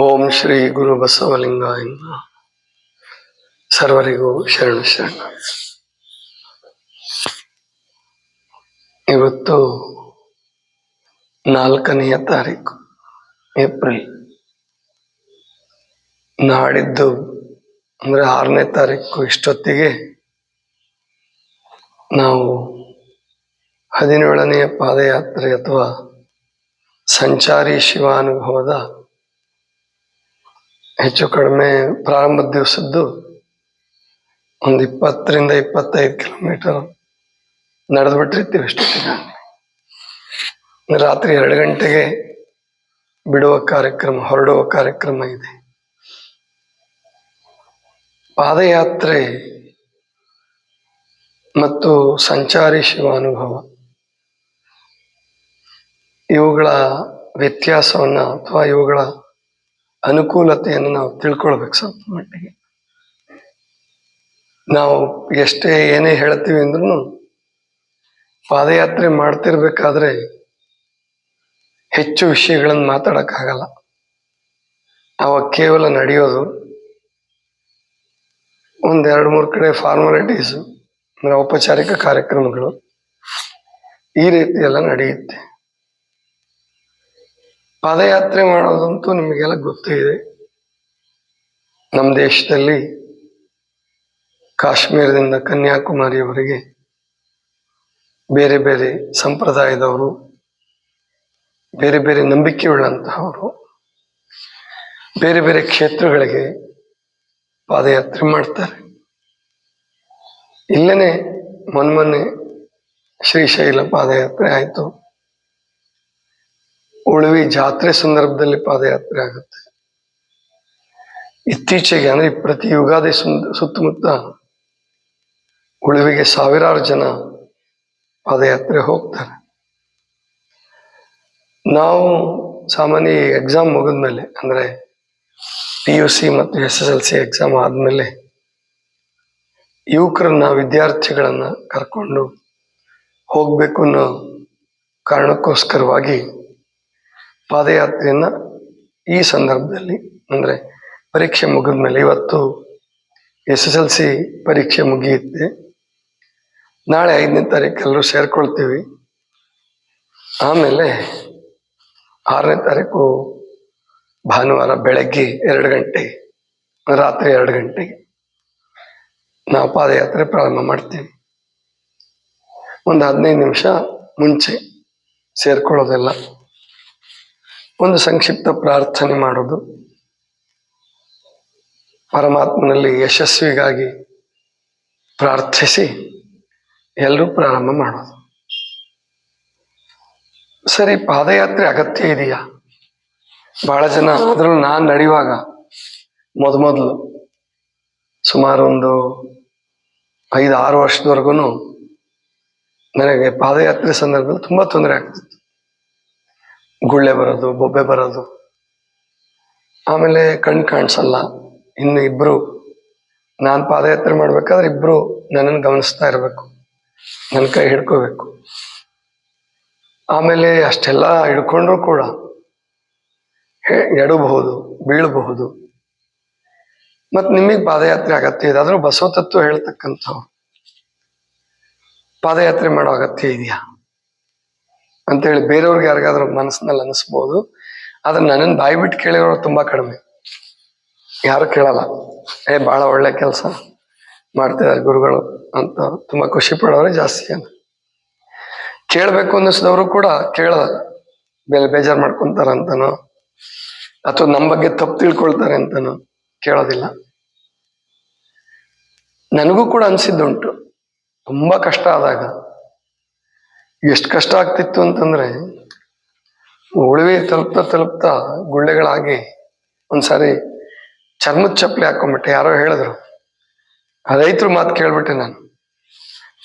ಓಂ ಶ್ರೀ ಗುರು ಬಸವಲಿಂಗ. ಸರ್ವರಿಗೂ ಶರಣ ಶರಣ. ಇವತ್ತು ನಾಲ್ಕನೆಯ ತಾರೀಕು, ಏಪ್ರಿಲ್. ನಾಡಿದ್ದು ಅಂದ್ರೆ ಆರನೇ ತಾರೀಕು. ಇಷ್ಟೊತ್ತಿಗೆ ನಾವು ಹದಿನೇಳನೆಯ ಪಾದಯಾತ್ರೆ ಅಥವಾ ಸಂಚಾರಿ ಶಿವಾನುಭವದ ಹೆಚ್ಚು ಕಡಿಮೆ ಪ್ರಾರಂಭದ ದಿವಸದ್ದು ಒಂದು ಇಪ್ಪತ್ತರಿಂದ ಇಪ್ಪತ್ತೈದು ಕಿಲೋಮೀಟರ್ ನಡೆದು ಬಿಟ್ಟಿರ್ತೀವಿ ಅಷ್ಟೊತ್ತಿಗೆ ರಾತ್ರಿ ಎರಡು ಗಂಟೆಗೆ ಬಿಡುವ ಕಾರ್ಯಕ್ರಮ, ಹೊರಡುವ ಕಾರ್ಯಕ್ರಮ ಇದೆ. ಪಾದಯಾತ್ರೆ ಮತ್ತು ಸಂಚಾರಿ ಶಿವಾನುಭವ, ಇವುಗಳ ವ್ಯತ್ಯಾಸವನ್ನು ಅಥವಾ ಇವುಗಳ ಅನುಕೂಲತೆಯನ್ನು ನಾವು ತಿಳ್ಕೊಳ್ಬೇಕು ಸ್ವಲ್ಪ ಮಟ್ಟಿಗೆ. ನಾವು ಎಷ್ಟೇ ಏನೇ ಹೇಳ್ತೀವಿ ಅಂದ್ರೂ ಪಾದಯಾತ್ರೆ ಮಾಡ್ತಿರ್ಬೇಕಾದ್ರೆ ಹೆಚ್ಚು ವಿಷಯಗಳನ್ನು ಮಾತಾಡಕ್ಕಾಗಲ್ಲ. ಅವಾಗ ಕೇವಲ ನಡೆಯೋದು ಒಂದೆರಡು ಮೂರು ಕಡೆ ಫಾರ್ಮಾಲಿಟೀಸು ಅಂದ್ರೆ ಔಪಚಾರಿಕ ಕಾರ್ಯಕ್ರಮಗಳು ಈ ರೀತಿ ಎಲ್ಲ ನಡೆಯುತ್ತೆ. ಪಾದಯಾತ್ರೆ ಮಾಡೋದಂತೂ ನಿಮಗೆಲ್ಲ ಗೊತ್ತೇ ಇದೆ. ನಮ್ಮ ದೇಶದಲ್ಲಿ ಕಾಶ್ಮೀರದಿಂದ ಕನ್ಯಾಕುಮಾರಿಯವರೆಗೆ ಬೇರೆ ಬೇರೆ ಸಂಪ್ರದಾಯದವರು, ಬೇರೆ ಬೇರೆ ನಂಬಿಕೆಯುಳ್ಳಂತಹವರು, ಬೇರೆ ಬೇರೆ ಕ್ಷೇತ್ರಗಳಿಗೆ ಪಾದಯಾತ್ರೆ ಮಾಡ್ತಾರೆ. ಇಲ್ಲೇನೆ ಮೊನ್ನೆ ಶ್ರೀಶೈಲ ಪಾದಯಾತ್ರೆ ಆಯಿತು. ಉಳುವಿ ಜಾತ್ರೆ ಸಂದರ್ಭದಲ್ಲಿ ಪಾದಯಾತ್ರೆ ಆಗುತ್ತೆ. ಇತ್ತೀಚೆಗೆ ಅಂದ್ರೆ ಪ್ರತಿ ಯುಗಾದಿ ಸುತ್ತಮುತ್ತ ಉಳುವಿಗೆ ಸಾವಿರಾರು ಜನ ಪಾದಯಾತ್ರೆ ಹೋಗ್ತಾರೆ. ನಾವು ಸಾಮಾನ್ಯ ಎಕ್ಸಾಮ್ ಮುಗಿದ್ಮೇಲೆ ಅಂದ್ರೆ ಪಿ ಯು ಸಿ ಮತ್ತು S S L C exam ಆದ್ಮೇಲೆ ಯುವಕರನ್ನ, ವಿದ್ಯಾರ್ಥಿಗಳನ್ನ ಕರ್ಕೊಂಡು ಹೋಗ್ಬೇಕು ಅನ್ನೋ ಕಾರಣಕ್ಕೋಸ್ಕರವಾಗಿ ಪಾದಯಾತ್ರೆಯನ್ನ ಈ ಸಂದರ್ಭದಲ್ಲಿ, ಅಂದ್ರೆ ಪರೀಕ್ಷೆ ಮುಗಿದ ಮೇಲೆ ಇವತ್ತು ಎಸ್ ಎಸ್ ಎಲ್ ಸಿ ಪರೀಕ್ಷೆ ಮುಗಿಯುತ್ತೆ. ನಾಳೆ ಐದನೇ ತಾರೀಕು ಎಲ್ಲರೂ ಸೇರ್ಕೊಳ್ತೀವಿ. ಆಮೇಲೆ ಆರನೇ ತಾರೀಕು ಭಾನುವಾರ ಬೆಳಗ್ಗೆ ಎರಡು ಗಂಟೆ, ರಾತ್ರಿ ಎರಡು ಗಂಟೆಗೆ ನಾವು ಪಾದಯಾತ್ರೆ ಪ್ರಾರಂಭ ಮಾಡ್ತೀವಿ. ಒಂದು ಹದಿನೈದು ನಿಮಿಷ ಮುಂಚೆ ಸೇರ್ಕೊಳ್ಳೋದೆಲ್ಲ ಒಂದು ಸಂಕ್ಷಿಪ್ತ ಪ್ರಾರ್ಥನೆ ಮಾಡೋದು. ಪರಮಾತ್ಮನಲ್ಲಿ ಯಶಸ್ವಿಗಾಗಿ ಪ್ರಾರ್ಥಿಸಿ, ಎಲ್ಲರೂ ಪ್ರಾರಂಭ ಮಾಡೋದು. ಸರಿ, ಪಾದಯಾತ್ರೆ ಅಗತ್ಯ ಇದೆಯಾ? ಬಹಳ ಜನ ಅದರಲ್ಲೂ ನಾನು ನಡೆಯುವಾಗ ಮೊದಮೊದಲು ಸುಮಾರು ಒಂದು ಐದು ಆರು ವರ್ಷದವರೆಗೂ ನನಗೆ ಪಾದಯಾತ್ರೆ ಸಂದರ್ಭದಲ್ಲಿ ತುಂಬಾ ತೊಂದರೆ ಆಗ್ತಿತ್ತು. ಗುಳ್ಳೆ ಬರೋದು, ಬೊಬ್ಬೆ ಬರೋದು. ಆಮೇಲೆ ಕಣ್ ಕಾಣಿಸಲ್ಲ. ಇನ್ನು ಇಬ್ರು, ನಾನು ಪಾದಯಾತ್ರೆ ಮಾಡ್ಬೇಕಾದ್ರೆ ಇಬ್ರು ನನ್ನನ್ನು ಗಮನಿಸ್ತಾ ಇರಬೇಕು. ನನ್ನ ಕೈ ಹಿಡ್ಕೋಬೇಕು. ಆಮೇಲೆ ಅಷ್ಟೆಲ್ಲ ಹಿಡ್ಕೊಂಡ್ರು ಕೂಡ ಎಡಬಹುದು, ಬೀಳಬಹುದು. ಮತ್ ನಿಮಗೆ ಪಾದಯಾತ್ರೆ ಅಗತ್ಯ ಇದೆ? ಆದ್ರೂ ಬಸವ ತತ್ವ ಹೇಳ್ತಕ್ಕಂಥವು ಪಾದಯಾತ್ರೆ ಮಾಡೋ ಅಗತ್ಯ ಇದೆಯಾ? ಅಂತೇಳಿ ಬೇರೆಯವ್ರಿಗೆ ಯಾರಿಗಾದ್ರೂ ಮನಸ್ಸಿನಲ್ಲಿ ಅನಿಸ್ಬೋದು ಆದ್ರೆ ನನ್ನನ್ನು ಬಾಯಿ ಬಿಟ್ಟು ಕೇಳಿರೋರು ತುಂಬಾ ಕಡಿಮೆ. ಯಾರು ಕೇಳಲ್ಲ. ಏ ಬಹಳ ಒಳ್ಳೆ ಕೆಲಸ ಮಾಡ್ತಿದ್ದಾರೆ ಗುರುಗಳು ಅಂತ ತುಂಬಾ ಖುಷಿ ಪಡೋರೆ ಜಾಸ್ತಿ ಜನ. ಕೇಳಬೇಕು ಅನ್ನಿಸಿದವರು ಕೂಡ ಕೇಳಲ್ಲ. ಬೇರೆ ಬೇಜಾರು ಮಾಡ್ಕೊಂತಾರ ಅಂತನೋ, ಅಥವಾ ನಮ್ಮ ಬಗ್ಗೆ ತಪ್ಪು ತಿಳ್ಕೊಳ್ತಾರೆ ಅಂತನೋ ಕೇಳೋದಿಲ್ಲ. ನನಗೂ ಕೂಡ ಅನಿಸಿದ್ದುಂಟು. ತುಂಬಾ ಕಷ್ಟ ಆದಾಗ. ಎಷ್ಟು ಕಷ್ಟ ಆಗ್ತಿತ್ತು ಅಂತಂದ್ರೆ ಉಳಿವಿ ತಲುಪ್ತಾ ತಲುಪ್ತಾ ಗುಳ್ಳೆಗಳಾಗಿ ಒಂದ್ಸಾರಿ ಚರ್ಮದ ಚಪ್ಪಲಿ ಹಾಕೊಂಡ್ಬಿಟ್ಟೆ ಯಾರೋ ಹೇಳಿದ್ರು. ರೈತರು ಮಾತು ಕೇಳ್ಬಿಟ್ಟೆ ನಾನು.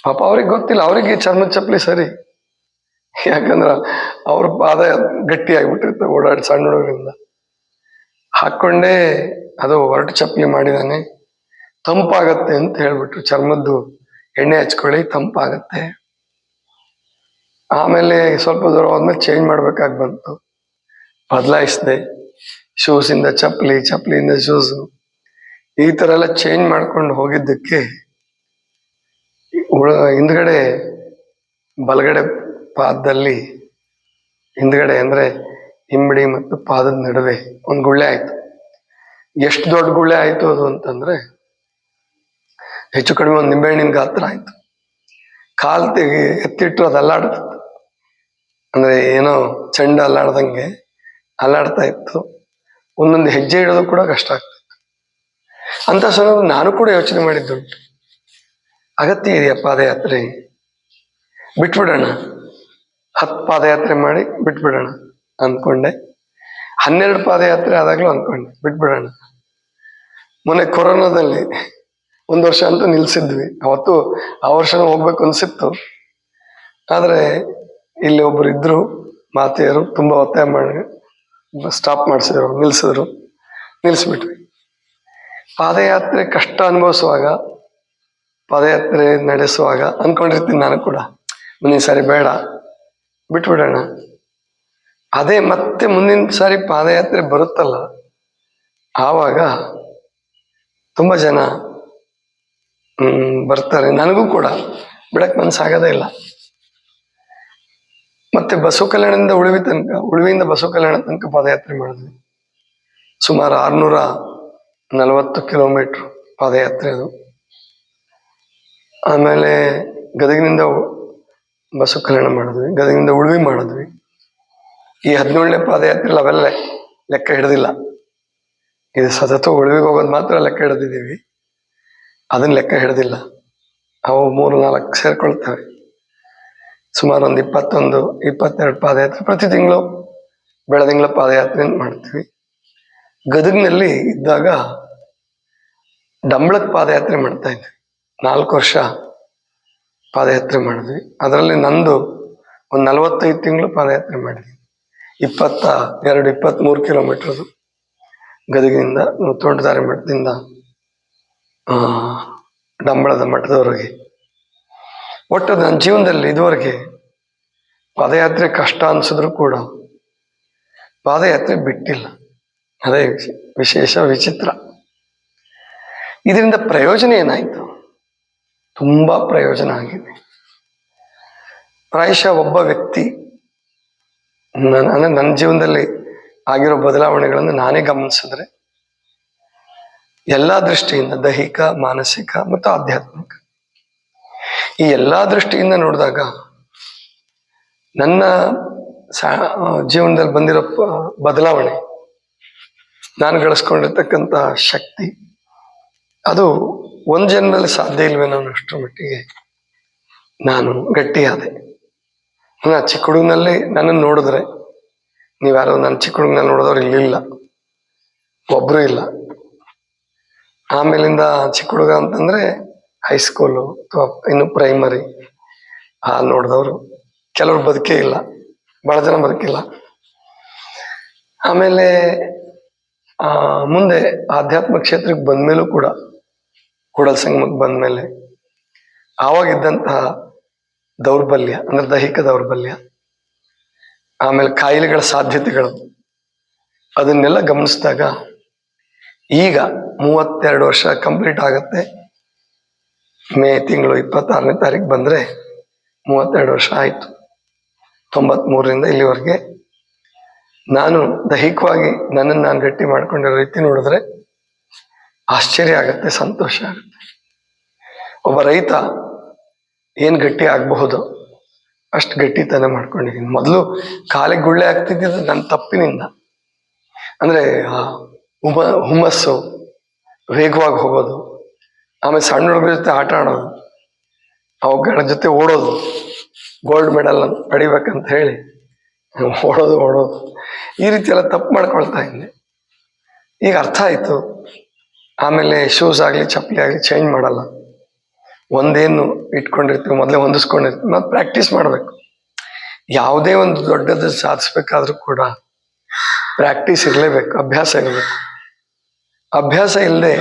ಪಾಪ ಅವ್ರಿಗೆ ಗೊತ್ತಿಲ್ಲ, ಅವರಿಗೆ ಚರ್ಮದ ಚಪ್ಪಲಿ ಸರಿ. ಯಾಕಂದ್ರೆ ಅವ್ರ ಪಾದ ಗಟ್ಟಿ ಆಗ್ಬಿಟ್ಟಿರ್ತವೆ ಓಡಾಡಿ ಸಣ್ಣ ಹುಡುಗರಿಂದ. ಹಾಕೊಂಡೇ ಅದು ಹೊರಟು ಚಪ್ಪಲಿ ಮಾಡಿದಾನೆ. ತಂಪಾಗತ್ತೆ ಅಂತ ಹೇಳ್ಬಿಟ್ರು. ಚರ್ಮದ್ದು ಎಣ್ಣೆ ಹಚ್ಕೊಳ್ಳಿ, ತಂಪಾಗತ್ತೆ. ಆಮೇಲೆ ಸ್ವಲ್ಪ ದೂರ ಹೋದ್ಮೇಲೆ ಚೇಂಜ್ ಮಾಡ್ಬೇಕಾಗಿ ಬಂತು. ಬದಲಾಯಿಸಿದೆ. ಶೂಸಿಂದ ಚಪ್ಪಲಿ, ಚಪ್ಪಲಿಯಿಂದ ಶೂಸು. ಈ ಥರ ಎಲ್ಲ ಚೇಂಜ್ ಮಾಡ್ಕೊಂಡು ಹೋಗಿದ್ದಕ್ಕೆ ಉಳ, ಹಿಂದ್ಗಡೆ ಬಲಗಡೆ ಪಾದದಲ್ಲಿ, ಹಿಂದ್ಗಡೆ ಅಂದ್ರೆ ಹಿಂಬಡಿ ಮತ್ತು ಪಾದದ ನಡುವೆ ಒಂದು ಗುಳ್ಳೆ ಆಯ್ತು. ಎಷ್ಟು ದೊಡ್ಡ ಗುಳ್ಳೆ ಆಯ್ತು ಅದು ಅಂತಂದ್ರೆ ಹೆಚ್ಚು ಕಡಿಮೆ ಒಂದು ನಿಂಬೆಹಣ್ಣಿನ ಗಾತ್ರ ಆಯ್ತು. ಕಾಲು ತೆಗಿ, ಎತ್ತಿಟ್ಟು ಅದು ಅಂದ್ರೆ ಏನೋ ಚೆಂಡ ಅಲ್ಲಾಡ್ದಂಗೆ ಅಲ್ಲಾಡ್ತಾ ಇತ್ತು. ಒಂದೊಂದು ಹೆಜ್ಜೆ ಇಡೋದು ಕೂಡ ಕಷ್ಟ ಆಗ್ತಿತ್ತು. ಅಂತ ಸಂದರ್ಭ ನಾನು ಕೂಡ ಯೋಚನೆ ಮಾಡಿದ್ದುಂಟು ಅಗತ್ಯ ಇದೆಯಾ ಪಾದಯಾತ್ರೆ? ಬಿಟ್ಬಿಡೋಣ. ಹತ್ತು ಪಾದಯಾತ್ರೆ ಮಾಡಿ ಬಿಟ್ಬಿಡೋಣ ಅಂದ್ಕೊಂಡೆ. ಹನ್ನೆರಡು ಪಾದಯಾತ್ರೆ ಆದಾಗಲೂ ಅಂದ್ಕೊಂಡೆ, ಬಿಟ್ಬಿಡೋಣ. ಮೊನ್ನೆ ಕೊರೋನಾದಲ್ಲಿ ಒಂದು ವರ್ಷ ಅಂತೂ ನಿಲ್ಸಿದ್ವಿ. ಅವತ್ತು ಆ ವರ್ಷನೂ ಹೋಗ್ಬೇಕು ಅನ್ಸಿತ್ತು. ಆದ್ರೆ ಇಲ್ಲಿ ಒಬ್ರು ಇದ್ರು, ಮಾತೆಯರು, ತುಂಬಾ ಒತ್ತಾಯ ಮಾಡಿ ಸ್ಟಾಪ್ ಮಾಡಿಸಿದ್ರು, ನಿಲ್ಸಿದ್ರು. ನಿಲ್ಸ್ಬಿಟ್ವಿ. ಪಾದಯಾತ್ರೆ ಕಷ್ಟ ಅನುಭವಿಸುವಾಗ, ಪಾದಯಾತ್ರೆ ನಡೆಸುವಾಗ ಅನ್ಕೊಂಡಿರ್ತೀನಿ ನಾನು ಕೂಡ. ಮುಂದಿನ ಸಾರಿ ಬೇಡ, ಬಿಟ್ಬಿಡೋಣ. ಅದೇ ಮತ್ತೆ ಮುಂದಿನ ಸಾರಿ ಪಾದಯಾತ್ರೆ ಬರುತ್ತಲ್ಲ, ಆವಾಗ ತುಂಬ ಜನ ಬರ್ತಾರೆ. ನನಗೂ ಕೂಡ ಬಿಡಕ್ಕೆ ಮನ್ಸಾಗದೇ ಇಲ್ಲ. ಮತ್ತೆ ಬಸವ ಕಲ್ಯಾಣದಿಂದ ಉಳಿವಿ ತನಕ, ಉಳಿವಿಯಿಂದ ಬಸವ ಕಲ್ಯಾಣ ತನಕ ಪಾದಯಾತ್ರೆ ಮಾಡಿದ್ವಿ. ಸುಮಾರು ಆರ್ನೂರ ನಲವತ್ತು ಕಿಲೋಮೀಟರ್ ಪಾದಯಾತ್ರೆ ಅದು. ಆಮೇಲೆ ಗದಗಿನಿಂದ ಬಸವ ಕಲ್ಯಾಣ ಮಾಡಿದ್ವಿ, ಗದಗಿನಿಂದ ಉಳಿವಿ ಮಾಡಿದ್ವಿ. ಈ ಹದಿನೇಳನೇ ಪಾದಯಾತ್ರೆ ಅವೆಲ್ಲ ಲೆಕ್ಕ ಹಿಡ್ದಿಲ್ಲ. ಇದು ಸತತ ಉಳಿವಿಗೆ ಹೋಗೋದು ಮಾತ್ರ ಲೆಕ್ಕ ಹಿಡ್ದಿದ್ದೀವಿ. ಅದನ್ನ ಲೆಕ್ಕ ಹಿಡ್ದಿಲ್ಲ. ಅವು ಮೂರು ನಾಲ್ಕು ಸೇರ್ಕೊಳ್ತವೆ. ಸುಮಾರು ಒಂದು ಇಪ್ಪತ್ತೊಂದು, ಇಪ್ಪತ್ತೆರಡು ಪಾದಯಾತ್ರೆ ಪ್ರತಿ ತಿಂಗಳು ಬೆಳದಿಂಗಳ ಪಾದಯಾತ್ರೆ ಮಾಡ್ತೀವಿ. ಗದಗಿನಲ್ಲಿ ಇದ್ದಾಗ ಡಂಬಳಕ್ ಪಾದಯಾತ್ರೆ ಮಾಡ್ತಾ ಇದ್ವಿ. ನಾಲ್ಕು ವರ್ಷ ಪಾದಯಾತ್ರೆ ಮಾಡಿದ್ವಿ. ಅದರಲ್ಲಿ ನಂದು ಒಂದು ನಲವತ್ತೈದು ತಿಂಗಳು ಪಾದಯಾತ್ರೆ ಮಾಡಿದ್ವಿ. ಇಪ್ಪತ್ತ ಎರಡು ಇಪ್ಪತ್ತ್ಮೂರು ಕಿಲೋಮೀಟ್ರದು ಗದಗಿನಿಂದ ತೋಂಟದಾರಿ ಮಠದಿಂದ ಡಂಬಳದ ಮಠದವರೆಗೆ. ಒಟ್ಟು ನನ್ನ ಜೀವನದಲ್ಲಿ ಇದುವರೆಗೆ ಪಾದಯಾತ್ರೆ ಕಷ್ಟ ಅನ್ಸಿದ್ರು ಕೂಡ ಪಾದಯಾತ್ರೆ ಬಿಟ್ಟಿಲ್ಲ. ಅದೇ ವಿಶೇಷ ವಿಚಿತ್ರ. ಇದರಿಂದ ಪ್ರಯೋಜನ ಏನಾಯಿತು? ತುಂಬಾ ಪ್ರಯೋಜನ ಆಗಿದೆ. ಪ್ರಾಯಶಃ ಒಬ್ಬ ವ್ಯಕ್ತಿ ನನ್ನ ನನ್ನ ಜೀವನದಲ್ಲಿ ಆಗಿರೋ ಬದಲಾವಣೆಗಳನ್ನು ನಾನೇ ಗಮನಿಸಿದ್ರೆ ಎಲ್ಲಾ ದೃಷ್ಟಿಯಿಂದ ದೈಹಿಕ, ಮಾನಸಿಕ ಮತ್ತು ಆಧ್ಯಾತ್ಮಿಕ ಈ ಎಲ್ಲಾ ದೃಷ್ಟಿಯಿಂದ ನೋಡಿದಾಗ ನನ್ನ ಜೀವನದಲ್ಲಿ ಬಂದಿರೋ ಬದಲಾವಣೆ ನಾನು ಗಳಿಸ್ಕೊಂಡಿರ್ತಕ್ಕಂಥ ಶಕ್ತಿ, ಅದು ಒಂದು ಜನ್ಮದಲ್ಲಿ ಸಾಧ್ಯ ಇಲ್ವೇನೋ ಅಷ್ಟರ ಮಟ್ಟಿಗೆ ನಾನು ಗಟ್ಟಿಯಾದೆ. ನಾ ಚಿಕ್ಕ ಹುಡುಗನಲ್ಲಿ ನನ್ನನ್ನು ನೋಡಿದ್ರೆ ನೀವ್ಯಾರೋ ನನ್ನ ಚಿಕ್ಕ ಹುಡುಗನಲ್ಲಿ ನೋಡಿದವ್ರು ಇಲ್ಲಿಲ್ಲ ಒಬ್ಬರು ಇಲ್ಲ. ಆಮೇಲಿಂದ ಚಿಕ್ಕ ಹುಡುಗ ಅಂತಂದ್ರೆ ಹೈಸ್ಕೂಲು ಅಥವಾ ಇನ್ನು ಪ್ರೈಮರಿ ಆ ನೋಡಿದವರು. ಕೆಲವರು ಬದುಕೇ ಇಲ್ಲ. ಬಹಳ ಜನ ಬದುಕಿಲ್ಲ ಆಮೇಲೆ ಮುಂದೆ ಆಧ್ಯಾತ್ಮ ಕ್ಷೇತ್ರಕ್ಕೆ ಬಂದ್ಮೇಲೂ ಕೂಡ, ಕೂಡಲ ಸಂಗಮಕ್ಕೆ ಬಂದ್ಮೇಲೆ, ಆವಾಗಿದ್ದಂತಹ ದೌರ್ಬಲ್ಯ, ಅಂದ್ರೆ ದೈಹಿಕ ದೌರ್ಬಲ್ಯ, ಆಮೇಲೆ ಕಾಯಿಲೆಗಳ ಸಾಧ್ಯತೆಗಳು, ಅದನ್ನೆಲ್ಲ ಗಮನಿಸಿದಾಗ ಈಗ ಮೂವತ್ತೆರಡು ವರ್ಷ ಕಂಪ್ಲೀಟ್ ಆಗುತ್ತೆ. ಮೇ ತಿಂಗಳು ಇಪ್ಪತ್ತಾರನೇ ತಾರೀಕು ಬಂದ್ರೆ ಮೂವತ್ತೆರಡು ವರ್ಷ ಆಯ್ತು. ತೊಂಬತ್ಮೂರರಿಂದ ಇಲ್ಲಿವರೆಗೆ ನಾನು ದೈಹಿಕವಾಗಿ ನನ್ನನ್ನು ನಾನು ಗಟ್ಟಿ ಮಾಡಿಕೊಂಡಿರೋ ರೀತಿ ನೋಡಿದ್ರೆ ಆಶ್ಚರ್ಯ ಆಗುತ್ತೆ, ಸಂತೋಷ ಆಗುತ್ತೆ. ಒಬ್ಬ ರೈತ ಏನು ಗಟ್ಟಿ ಆಗಬಹುದು ಅಷ್ಟು ಗಟ್ಟಿತನ ಮಾಡ್ಕೊಂಡಿದ್ದೀನಿ. ಮೊದಲು ಕಾಲಿಗೆ ಗುಳ್ಳೆ ಆಗ್ತಿದ್ದಿದ್ದು ನನ್ನ ತಪ್ಪಿನಿಂದ. ಅಂದರೆ ಹುಮ, ಹುಮ್ಮಸ್ಸು ವೇಗವಾಗಿ ಹೋಗೋದು ಆಮೇಲೆ ಸಣ್ಣ ಹುಡುಗರ ಜೊತೆ ಆಟ ಆಡೋದು. ಅವುಗಳ ಜೊತೆ ಓಡೋದು. ಗೋಲ್ಡ್ ಮೆಡಲ್ ಪಡಿಬೇಕಂತ ಹೇಳಿ ಓಡೋದು ಓಡೋದು. ಈ ರೀತಿ ಎಲ್ಲ ತಪ್ಪು ಮಾಡ್ಕೊಳ್ತಾ ಇದ್ದೆ. ಈಗ ಅರ್ಥ ಆಯ್ತು. ಆಮೇಲೆ ಶೂಸ್ ಆಗಲಿ, ಚಪ್ಪಲಿ ಆಗಲಿ ಚೇಂಜ್ ಮಾಡಲ್ಲ. ಒಂದೇನು ಇಟ್ಕೊಂಡಿರ್ತೀವಿ, ಮೊದಲೇ ಹೊಂದಿಸ್ಕೊಂಡಿರ್ತೀವಿ, ಮತ್ತು ಪ್ರಾಕ್ಟೀಸ್ ಮಾಡಬೇಕು. ಯಾವುದೇ ಒಂದು ದೊಡ್ಡದು ಸಾಧಿಸ್ಬೇಕಾದ್ರೂ ಕೂಡ ಪ್ರಾಕ್ಟೀಸ್ ಇರಲೇಬೇಕು, ಅಭ್ಯಾಸ ಇರಬೇಕು. ಅಭ್ಯಾಸ ಇಲ್ಲದೆ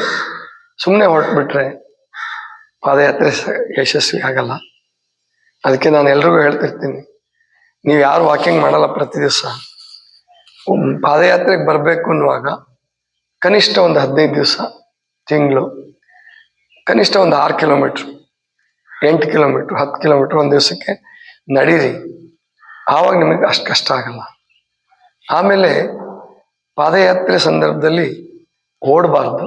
ಸುಮ್ಮನೆ ಹೊರಟ್ಬಿಟ್ರೆ ಪಾದಯಾತ್ರೆ ಯಶಸ್ವಿ ಆಗಲ್ಲ. ಅದಕ್ಕೆ ನಾನು ಎಲ್ರಿಗೂ ಹೇಳ್ತಿರ್ತೀನಿ, ನೀವು ಯಾರು ವಾಕಿಂಗ್ ಮಾಡಲ್ಲ ಪ್ರತಿ ದಿವಸ. ಪಾದಯಾತ್ರೆಗೆ ಬರಬೇಕು ಅನ್ನುವಾಗ ಕನಿಷ್ಠ ಒಂದು ಹದಿನೈದು ದಿವಸ, ತಿಂಗಳು, ಕನಿಷ್ಠ ಒಂದು ಆರು ಕಿಲೋಮೀಟ್ರ್, ಎಂಟು ಕಿಲೋಮೀಟ್ರ್, ಹತ್ತು ಕಿಲೋಮೀಟ್ರ್ ಒಂದು ದಿವಸಕ್ಕೆ ನಡೀರಿ. ಆವಾಗ ನಿಮಗೆ ಅಷ್ಟು ಕಷ್ಟ ಆಗಲ್ಲ. ಆಮೇಲೆ ಪಾದಯಾತ್ರೆ ಸಂದರ್ಭದಲ್ಲಿ ಓಡಬಾರ್ದು.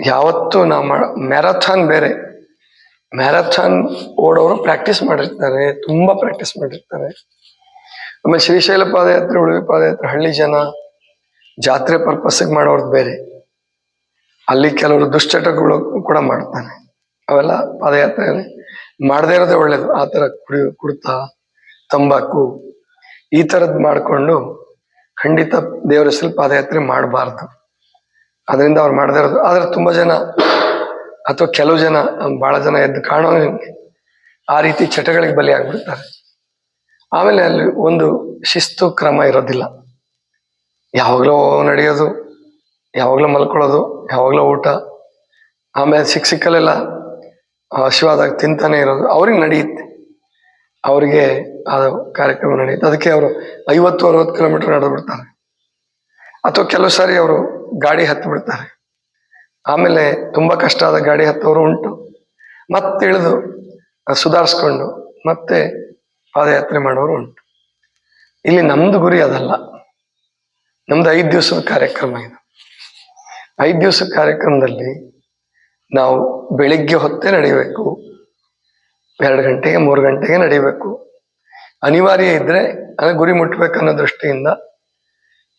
ಯಾವತ್ತೂ ನಾವು ಮ್ಯಾರಥಾನ್ ಬೇರೆ. ಮ್ಯಾರಥಾನ್ ಓಡೋರು ಪ್ರಾಕ್ಟೀಸ್ ಮಾಡಿರ್ತಾರೆ, ತುಂಬಾ ಪ್ರಾಕ್ಟೀಸ್ ಮಾಡಿರ್ತಾರೆ. ಆಮೇಲೆ ಶ್ರೀಶೈಲ ಪಾದಯಾತ್ರೆ ಉಳುವಿ ಪಾದಯಾತ್ರೆ, ಹಳ್ಳಿ ಜನ, ಜಾತ್ರೆ ಪರ್ಪಸ್ಗೆ ಮಾಡೋರ್ದು ಬೇರೆ. ಅಲ್ಲಿ ಕೆಲವರು ದುಶ್ಚಟಗಳು ಕೂಡ ಮಾಡ್ತಾನೆ ಅವೆಲ್ಲ ಪಾದಯಾತ್ರೆ ಮಾಡದೇ ಇರೋದೇ ಒಳ್ಳೇದು. ಆ ಥರ ಕುಡಿ, ಕುಡ್ತಾ, ತಂಬಾಕು, ಈ ಥರದ್ದು ಮಾಡಿಕೊಂಡು ಖಂಡಿತ ದೇವರ ಹೆಸರು ಪಾದಯಾತ್ರೆ ಮಾಡಬಾರ್ದು. ಅದರಿಂದ ಅವ್ರು ಮಾಡದೇ ಇರೋದು. ಆದ್ರೆ ತುಂಬಾ ಜನ ಅಥವಾ ಕೆಲವು ಜನ, ಬಹಳ ಜನ ಎದ್ದು ಕಾಣೋ ಆ ರೀತಿ ಚಟಗಳಿಗೆ ಬಲಿ ಆಗ್ಬಿಡ್ತಾರೆ. ಆಮೇಲೆ ಅಲ್ಲಿ ಒಂದು ಶಿಸ್ತು ಕ್ರಮ ಇರೋದಿಲ್ಲ. ಯಾವಾಗಲೂ ನಡೆಯೋದು, ಯಾವಾಗಲೂ ಮಲ್ಕೊಳ್ಳೋದು, ಯಾವಾಗಲೂ ಊಟ. ಆಮೇಲೆ ಸಿಕ್ಕ ಸಿಕ್ಕಲೆಲ್ಲ ಹಸಿವಾದಾಗ ತಿಂತಾನೆ ಇರೋದು. ಅವ್ರಿಗೆ ನಡೆಯುತ್ತೆ. ಅವರಿಗೆ ಅದು ಕಾರ್ಯಕ್ರಮ ನಡೆಯುತ್ತೆ. ಅದಕ್ಕೆ ಅವರು ಐವತ್ತು, ಅರವತ್ತು ಕಿಲೋಮೀಟರ್ ನಡೆದು ಬಿಡ್ತಾರೆ ಅಥವಾ ಕೆಲವು ಸಾರಿ ಅವರು ಗಾಡಿ ಹತ್ತು ಬಿಡ್ತಾರೆ. ಆಮೇಲೆ ತುಂಬ ಕಷ್ಟ ಆದ ಗಾಡಿ ಹತ್ತೋರು ಉಂಟು. ಮತ್ತೆ ಇಳಿದು ಸುಧಾರಿಸ್ಕೊಂಡು ಮತ್ತೆ ಪಾದಯಾತ್ರೆ ಮಾಡೋರು ಉಂಟು. ಇಲ್ಲಿ ನಮ್ದು ಗುರಿ ಅದಲ್ಲ. ನಮ್ದು ಐದು ದಿವಸದ ಕಾರ್ಯಕ್ರಮ ಇದು. ಐದು ದಿವಸದ ಕಾರ್ಯಕ್ರಮದಲ್ಲಿ ನಾವು ಬೆಳಿಗ್ಗೆ ಹೊತ್ತೇ ನಡಿಬೇಕು ಎರಡು ಗಂಟೆಗೆ, ಮೂರು ಗಂಟೆಗೆ ನಡಿಬೇಕು ಅನಿವಾರ್ಯ ಇದ್ರೆ ಅಂದ್ರೆ ಗುರಿ ಮುಟ್ಟಬೇಕು ಅನ್ನೋ ದೃಷ್ಟಿಯಿಂದ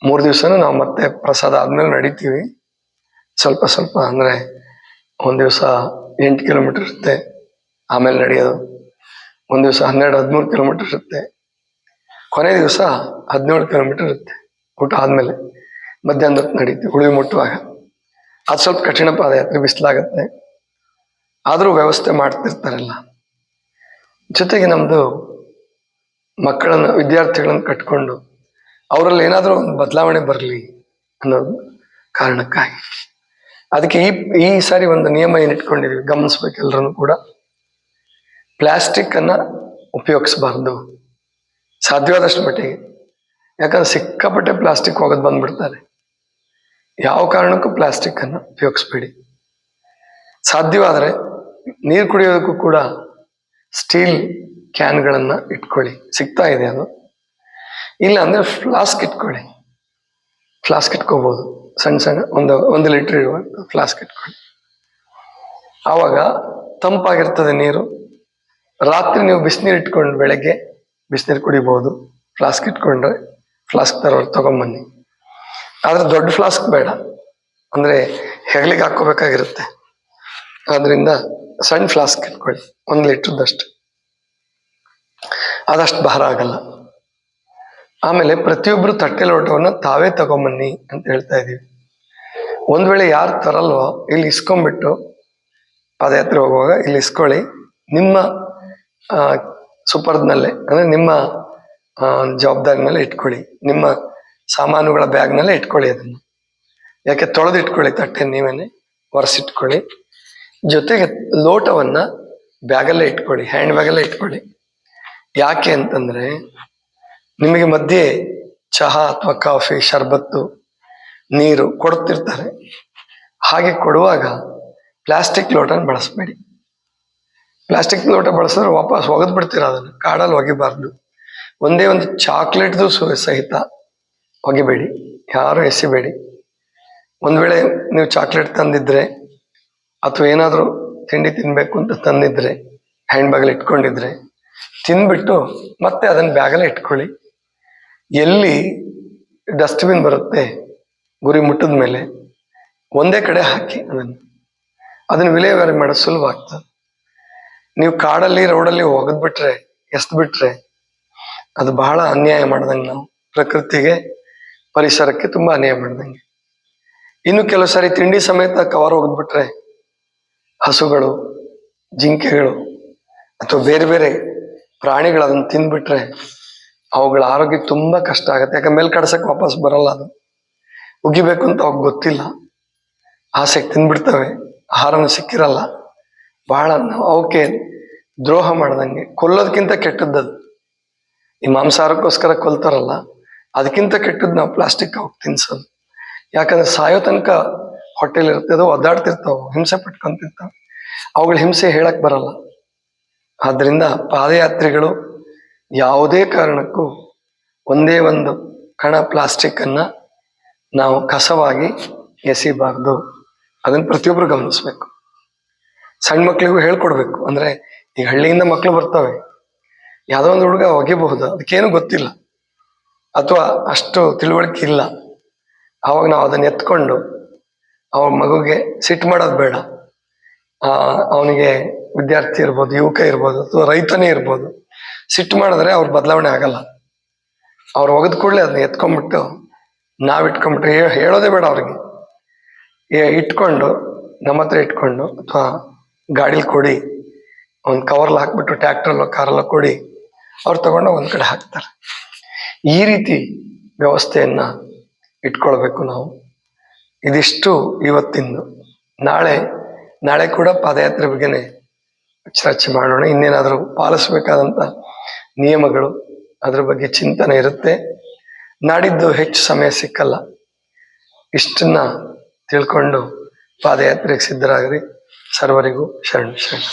ಮೂರು ದಿವಸನೂ ನಾವು ಮತ್ತೆ ಪ್ರಸಾದ ಆದ್ಮೇಲೆ ನಡೀತೀವಿ. ಸ್ವಲ್ಪ ಸ್ವಲ್ಪ ಅಂದ್ರೆ ಒಂದು ದಿವಸ ಎಂಟು ಕಿಲೋಮೀಟರ್ ಇರುತ್ತೆ ಆಮೇಲೆ ನಡೆಯೋದು. ಒಂದು ದಿವಸ ಹನ್ನೆರಡು, ಹದಿಮೂರು ಕಿಲೋಮೀಟರ್ ಇರುತ್ತೆ. ಕೊನೆ ದಿವಸ ಹದಿನೇಳು ಕಿಲೋಮೀಟರ್ ಇರುತ್ತೆ ಊಟ ಆದ್ಮೇಲೆ. ಮಧ್ಯಾಹ್ನದ ಹೊತ್ತು ನಡೀತೀವಿ ಉಳಿವಿ ಮುಟ್ಟುವಾಗ. ಅದು ಸ್ವಲ್ಪ ಕಠಿಣ ಪಾದಯಾತ್ರೆ, ಬಿಸಿಲಾಗತ್ತೆ. ಆದರೂ ವ್ಯವಸ್ಥೆ ಮಾಡ್ತಿರ್ತಾರಲ್ಲ. ಜೊತೆಗೆ ನಮ್ದು ಮಕ್ಕಳನ್ನು, ವಿದ್ಯಾರ್ಥಿಗಳನ್ನು ಕಟ್ಕೊಂಡು ಅವರಲ್ಲಿ ಏನಾದರೂ ಒಂದು ಬದಲಾವಣೆ ಬರಲಿ ಅನ್ನೋದು ಕಾರಣಕ್ಕಾಗಿ. ಅದಕ್ಕೆ ಈ ಈ ಸಾರಿ ಒಂದು ನಿಯಮ ಏನಿಟ್ಕೊಂಡಿದ್ವಿ ಗಮನಿಸ್ಬೇಕು ಎಲ್ಲರೂ ಕೂಡ. ಪ್ಲಾಸ್ಟಿಕ್ ಉಪಯೋಗಿಸ್ಬಾರ್ದು. ಸಾಧ್ಯವಾದಷ್ಟು ಮಟ್ಟಿಗೆ. ಯಾಕಂದ್ರೆ ಸಿಕ್ಕಾಪಟ್ಟೆ ಪ್ಲಾಸ್ಟಿಕ್ ಹೋಗೋದು ಬಂದ್ಬಿಡ್ತಾರೆ. ಯಾವ ಕಾರಣಕ್ಕೂ ಪ್ಲಾಸ್ಟಿಕ್ ಅನ್ನ ಉಪಯೋಗಿಸ್ಬೇಡಿ. ಸಾಧ್ಯವಾದರೆ ನೀರು ಕುಡಿಯೋದಕ್ಕೂ ಕೂಡ ಸ್ಟೀಲ್ ಕ್ಯಾನ್ಗಳನ್ನು ಇಟ್ಕೊಳ್ಳಿ. ಸಿಗ್ತಾ ಇದೆ ಅದು. ಇಲ್ಲ ಅಂದ್ರೆ ಫ್ಲಾಸ್ಕ್ ಇಟ್ಕೊಳ್ಳಿ. ಫ್ಲಾಸ್ಕ್ ಇಟ್ಕೋಬೋದು. ಸಣ್ಣ ಸಣ್ಣ, ಒಂದು ಒಂದು ಲೀಟರ್ ಇರುವ ಫ್ಲಾಸ್ಕ್ ಇಟ್ಕೊಳ್ಳಿ. ಆವಾಗ ತಂಪಾಗಿರ್ತದೆ ನೀರು. ರಾತ್ರಿ ನೀವು ಬಿಸಿನೀರು ಇಟ್ಕೊಂಡು ಬೆಳಗ್ಗೆ ಬಿಸಿನೀರು ಕುಡಿಬಹುದು ಫ್ಲಾಸ್ಕ್ ಇಟ್ಕೊಂಡ್ರೆ ಫ್ಲಾಸ್ಕ್ ತರೋರು ತಗೊಂಬನ್ನಿ. ಆದ್ರೆ ದೊಡ್ಡ ಫ್ಲಾಸ್ಕ್ ಬೇಡ. ಅಂದ್ರೆ ಹೆಗಲಿಗೆ ಹಾಕೋಬೇಕಾಗಿರುತ್ತೆ ಆದ್ರಿಂದ ಸಣ್ಣ ಫ್ಲಾಸ್ಕ್ ಇಟ್ಕೊಳ್ಳಿ. ಒಂದು ಲೀಟರ್ದಷ್ಟು ಅದಷ್ಟು ಭಾರ ಆಗಲ್ಲ. ಆಮೇಲೆ ಪ್ರತಿಯೊಬ್ಬರು ತಟ್ಟೆ ಲೋಟವನ್ನು ತಾವೇ ತಗೊಂಬನ್ನಿ ಅಂತ ಹೇಳ್ತಾ ಇದೀವಿ. ಒಂದು ವೇಳೆ ಯಾರು ತರಲ್ವೋ, ಇಲ್ಲಿ ಇಸ್ಕೊಂಡ್ಬಿಟ್ಟು ಪಾದಯಾತ್ರೆ ಹೋಗುವಾಗ ಇಲ್ಲಿ ಇಸ್ಕೊಳ್ಳಿ. ನಿಮ್ಮ ಸುಪರ್ದ್ನಲ್ಲೇ, ಅಂದ್ರೆ ನಿಮ್ಮ ಜವಾಬ್ದಾರಿನಲ್ಲೇ ಇಟ್ಕೊಳ್ಳಿ. ನಿಮ್ಮ ಸಾಮಾನುಗಳ ಬ್ಯಾಗ್ನಲ್ಲೇ ಇಟ್ಕೊಳ್ಳಿ ಅದನ್ನು. ಯಾಕೆ ತೊಳೆದು ಇಟ್ಕೊಳ್ಳಿ ತಟ್ಟೆ ನೀವೇನೆ, ಒರೆಸಿಟ್ಕೊಳ್ಳಿ. ಜೊತೆಗೆ ಲೋಟವನ್ನ ಬ್ಯಾಗಲ್ಲೇ ಇಟ್ಕೊಳ್ಳಿ, ಹ್ಯಾಂಡ್ ಬ್ಯಾಗಲ್ಲೇ ಇಟ್ಕೊಳ್ಳಿ. ಯಾಕೆ ಅಂತಂದ್ರೆ ನಿಮಗೆ ಮಧ್ಯೆ ಚಹಾ ಅಥವಾ ಕಾಫಿ, ಶರ್ಬತ್ತು, ನೀರು ಕೊಡ್ತಿರ್ತಾರೆ ಹಾಗೆ ಕೊಡುವಾಗ ಪ್ಲಾಸ್ಟಿಕ್ ಲೋಟನ ಬಳಸಬೇಡಿ. ಪ್ಲಾಸ್ಟಿಕ್ ಲೋಟ ಬಳಸಿದ್ರೆ ವಾಪಸ್ ಒಗೆದು ಬಿಡ್ತೀರ ಅದನ್ನು? ಕಾಡಲ್ಲಿ ಒಗಿಬಾರ್ದು. ಒಂದೇ ಒಂದು ಚಾಕ್ಲೇಟ್ದು ಸಹಿತ ಒಗಿಬೇಡಿ. ಯಾರು ಎಸಿಬೇಡಿ. ಒಂದು ವೇಳೆ ನೀವು ಚಾಕ್ಲೇಟ್ ತಂದಿದ್ರೆ ಅಥವಾ ಏನಾದರೂ ತಿಂಡಿ ತಿನ್ನಬೇಕು ಅಂತ ತಂದಿದ್ರೆ, ಹ್ಯಾಂಡ್ ಬ್ಯಾಗಲ್ಲಿ ಇಟ್ಕೊಂಡಿದ್ರೆ ತಿಂದ್ಬಿಟ್ಟು ಮತ್ತೆ ಅದನ್ನ ಬ್ಯಾಗಲ್ಲೇ ಇಟ್ಕೊಳ್ಳಿ. ಎಲ್ಲಿ ಡಸ್ಟ್ಬಿನ್ ಬರುತ್ತೆ, ಗುರಿ ಮುಟ್ಟದ ಮೇಲೆ, ಒಂದೇ ಕಡೆ ಹಾಕಿ ಅದನ್ನು. ಅದನ್ನು ವಿಲೇವಾರಿ ಮಾಡೋದು ಸುಲಭ ಆಗ್ತದೆ. ನೀವು ಕಾಡಲ್ಲಿ, ರೋಡಲ್ಲಿ ಒಗೆದ್ಬಿಟ್ರೆ ಎಸ್ದ್ ಬಿಟ್ರೆ, ಅದು ಬಹಳ ಅನ್ಯಾಯ ಮಾಡ್ದಂಗೆ ನಾವು. ಪ್ರಕೃತಿಗೆ, ಪರಿಸರಕ್ಕೆ ತುಂಬ ಅನ್ಯಾಯ ಮಾಡ್ದಂಗೆ. ಇನ್ನು ಕೆಲವು ಸಾರಿ ತಿಂಡಿ ಸಮೇತ ಕವರ್ ಒಗೆದ್ಬಿಟ್ರೆ ಹಸುಗಳು, ಜಿಂಕೆಗಳು, ಅಥವಾ ಬೇರೆ ಬೇರೆ ಪ್ರಾಣಿಗಳು ಅದನ್ನು ತಿಂದ್ಬಿಟ್ರೆ ಅವುಗಳ ಆರೋಗ್ಯ ತುಂಬಾ ಕಷ್ಟ ಆಗುತ್ತೆ. ಯಾಕಂದ್ರೆ ಮೇಲ್ ಕಡ್ಸಕ್ಕೆ ವಾಪಸ್ ಬರಲ್ಲ ಅದು. ಉಗಿಬೇಕು ಅಂತ ಅವಾಗ ಗೊತ್ತಿಲ್ಲ. ಆಸೆಗೆ ತಿಂದ್ಬಿಡ್ತವೆ ಆಹಾರನೂ ಸಿಕ್ಕಿರಲ್ಲ. ಬಹಳ ಅವಕ್ಕೆ ದ್ರೋಹ ಮಾಡ್ದಂಗೆ. ಕೊಲ್ಲೋದಕ್ಕಿಂತ ಕೆಟ್ಟದ್ದದು ಈ ಮಾಂಸಾಹಾರಕ್ಕೋಸ್ಕರ ಕೊಲ್ತಾರಲ್ಲ, ಅದಕ್ಕಿಂತ ಕೆಟ್ಟದ್ದು ನಾವು ಪ್ಲಾಸ್ಟಿಕ್ ಅವಾಗ ತಿನ್ಸೋದು. ಯಾಕಂದ್ರೆ ಸಾಯೋ ತನಕ ಹೊಟ್ಟೆಲಿ ಅದು ಒದ್ದಾಡ್ತಿರ್ತಾವ, ಹಿಂಸೆ ಪಟ್ಕೊಂತಿರ್ತಾವ. ಅವುಗಳ ಹಿಂಸೆ ಹೇಳಕ್ ಬರಲ್ಲ. ಆದ್ರಿಂದ ಪಾದಯಾತ್ರಿಗಳು ಯಾವುದೇ ಕಾರಣಕ್ಕೂ ಒಂದೇ ಒಂದು ಕಣ ಪ್ಲಾಸ್ಟಿಕ್ ಅನ್ನ ನಾವು ಕಸವಾಗಿ ಎಸಿಬಾರ್ದು ಅದನ್ನು ಪ್ರತಿಯೊಬ್ರು ಗಮನಿಸ್ಬೇಕು. ಸಣ್ಣ ಮಕ್ಕಳಿಗೂ ಹೇಳ್ಕೊಡ್ಬೇಕು. ಅಂದ್ರೆ ಈಗ ಹಳ್ಳಿಯಿಂದ ಮಕ್ಕಳು ಬರ್ತವೆ. ಯಾವುದೋ ಒಂದು ಹುಡುಗ ಒಗಿಬಹುದು. ಅದಕ್ಕೇನು ಗೊತ್ತಿಲ್ಲ. ಅಥವಾ ಅಷ್ಟು ತಿಳುವಳಿಕೆ ಇಲ್ಲ. ಆವಾಗ ನಾವು ಅದನ್ನ ಎತ್ಕೊಂಡು ಅವ್ರ ಮಗುಗೆ ಸಿಟ್ಟು ಮಾಡೋದು ಬೇಡ. ಅವನಿಗೆ ವಿದ್ಯಾರ್ಥಿ ಇರ್ಬೋದು, ಯುವಕ ಇರ್ಬೋದು, ಅಥವಾ ರೈತನೇ ಇರ್ಬೋದು. ಸಿಟ್ಟು ಮಾಡಿದ್ರೆ ಅವ್ರ ಬದಲಾವಣೆ ಆಗಲ್ಲ. ಅವ್ರು ಒಗೆದ ಕೂಡಲೇ ಅದನ್ನ ಎತ್ಕೊಂಡ್ಬಿಟ್ಟು ನಾವು ಇಟ್ಕೊಂಡ್ಬಿಟ್ರೆ ಹೇಳೋದೇ ಬೇಡ ಅವ್ರಿಗೆ. ಇಟ್ಕೊಂಡು, ನಮ್ಮ ಹತ್ರ ಇಟ್ಕೊಂಡು ಅಥವಾ ಗಾಡಿಲಿ ಕೊಡಿ, ಒಂದು ಕವರ್ಲ್ ಹಾಕ್ಬಿಟ್ಟು ಟ್ರ್ಯಾಕ್ಟ್ರಲ್ಲೋ ಕಾರಲ್ಲೋ ಕೊಡಿ, ಅವ್ರು ತಗೊಂಡು ಒಂದು ಕಡೆ ಹಾಕ್ತಾರೆ. ಈ ರೀತಿ ವ್ಯವಸ್ಥೆಯನ್ನು ಇಟ್ಕೊಳ್ಬೇಕು ನಾವು. ಇದಿಷ್ಟು ಇವತ್ತಿಂದು. ನಾಳೆ ನಾಳೆ ಕೂಡ ಪಾದಯಾತ್ರೆ ಬಗ್ಗೆನೆ ಚರ್ಚೆ ಮಾಡೋಣ. ಇನ್ನೇನಾದರೂ ಪಾಲಿಸಬೇಕಾದಂತ ನಿಯಮಗಳು ಅದ್ರ ಬಗ್ಗೆ ಚಿಂತನೆ ಇರುತ್ತೆ. ನಾಡಿದ್ದು ಹೆಚ್ಚು ಸಮಯ ಸಿಕ್ಕಲ್ಲ. ಇಷ್ಟನ್ನ ತಿಳ್ಕೊಂಡು ಪಾದಯಾತ್ರೆಗೆ ಸಿದ್ಧರಾಗ್ರಿ. ಸರ್ವರಿಗೂ ಶರಣ ಶರಣ.